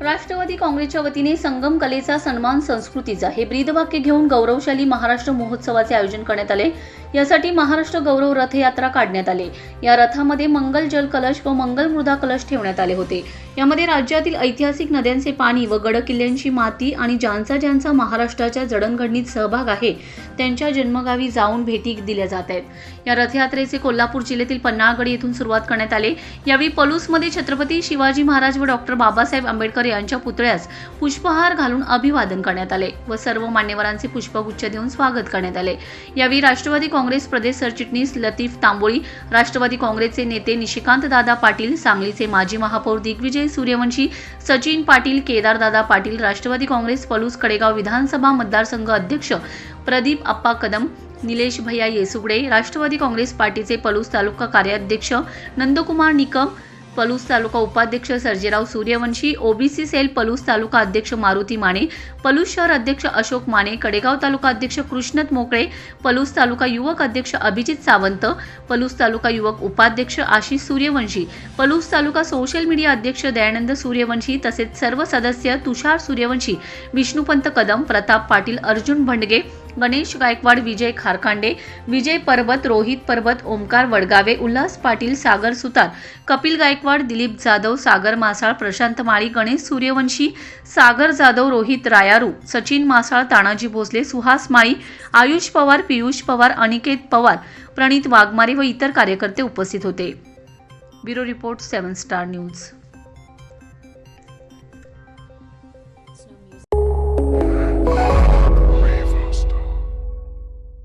राष्ट्रवादी काँग्रेसच्या वतीने संगम कलेचा सन्मान संस्कृतीचा हे ब्रीदवाक्य घेऊन गौरवशाली महाराष्ट्र महोत्सवाचे आयोजन करण्यात आले. यासाठी महाराष्ट्र गौरव रथयात्रा काढण्यात आले. या रथामध्ये मंगल जल कलश व मंगल मृदा कलश ठेवण्यात आले होते. यामध्ये राज्यातील ऐतिहासिक नद्यांचे पाणी व गडकिल्ल्यांची माती आणि ज्यांचा ज्यांचा महाराष्ट्राच्या जडणघडणीत सहभाग आहे त्यांच्या जन्मगावी जाऊन भेटी दिल्या जात आहेत. या रथयात्रेचे कोल्हापूर जिल्ह्यातील पन्नाळगड येथून सुरुवात करण्यात आले. यावेळी पलूसमध्ये छत्रपती शिवाजी महाराज व डॉक्टर बाबासाहेब आंबेडकर आंबेडकर यांच्या पुतळ्यास पुष्पहार घालून अभिवादन करण्यात आले व सर्व मान्यवरांचे पुष्पगुच्छ देऊन स्वागत करण्यात आले. यावेळी राष्ट्रवादी काँग्रेस प्रदेश सरचिटणीस लतीफ तांबोळी राष्ट्रवादी काँग्रेसचे नेते निशिकांत दादा पाटील सांगलीचे माजी महापौर दिग्विजय सूर्यवंशी सचिन पाटील केदारदादा पाटील राष्ट्रवादी काँग्रेस पलूस कडेगाव विधानसभा मतदारसंघ अध्यक्ष प्रदीप अप्पा कदम निलेश भैया येसुगडे राष्ट्रवादी काँग्रेस पार्टीचे पलूस तालुका कार्याध्यक्ष नंदकुमार निकम पलूस तालुका उपाध्यक्ष सर्जेराव सूर्यवंशी ओबीसी सेल पलूस तालुका अध्यक्ष मारुती माने पलूस शहर अध्यक्ष अशोक माने कडेगाव तालुका अध्यक्ष कृष्णत मोकळे पलूस तालुका युवक अध्यक्ष अभिजित सावंत पलूस तालुका युवक उपाध्यक्ष आशिष सूर्यवंशी पलूस तालुका सोशल मीडिया अध्यक्ष दयानंद सूर्यवंशी तसेच सर्व सदस्य तुषार सूर्यवंशी विष्णुपंत कदम प्रताप पाटील अर्जुन भंडगे गणेश गायकवाड विजय खारखांडे विजय पर्वत रोहित पर्वत ओमकार वडगावे उल्हास पाटील सागर सुतार कपिल गायकवाड दिलीप जाधव सागर मासाळ प्रशांत माळी गणेश सूर्यवंशी सागर जाधव रोहित रायारू सचिन मासाळ तानाजी भोसले सुहास माळी आयुष पवार पियुष पवार अनिकेत पवार प्रणित वाघमारे व इतर कार्यकर्ते उपस्थित होते. Bureau report seven star news.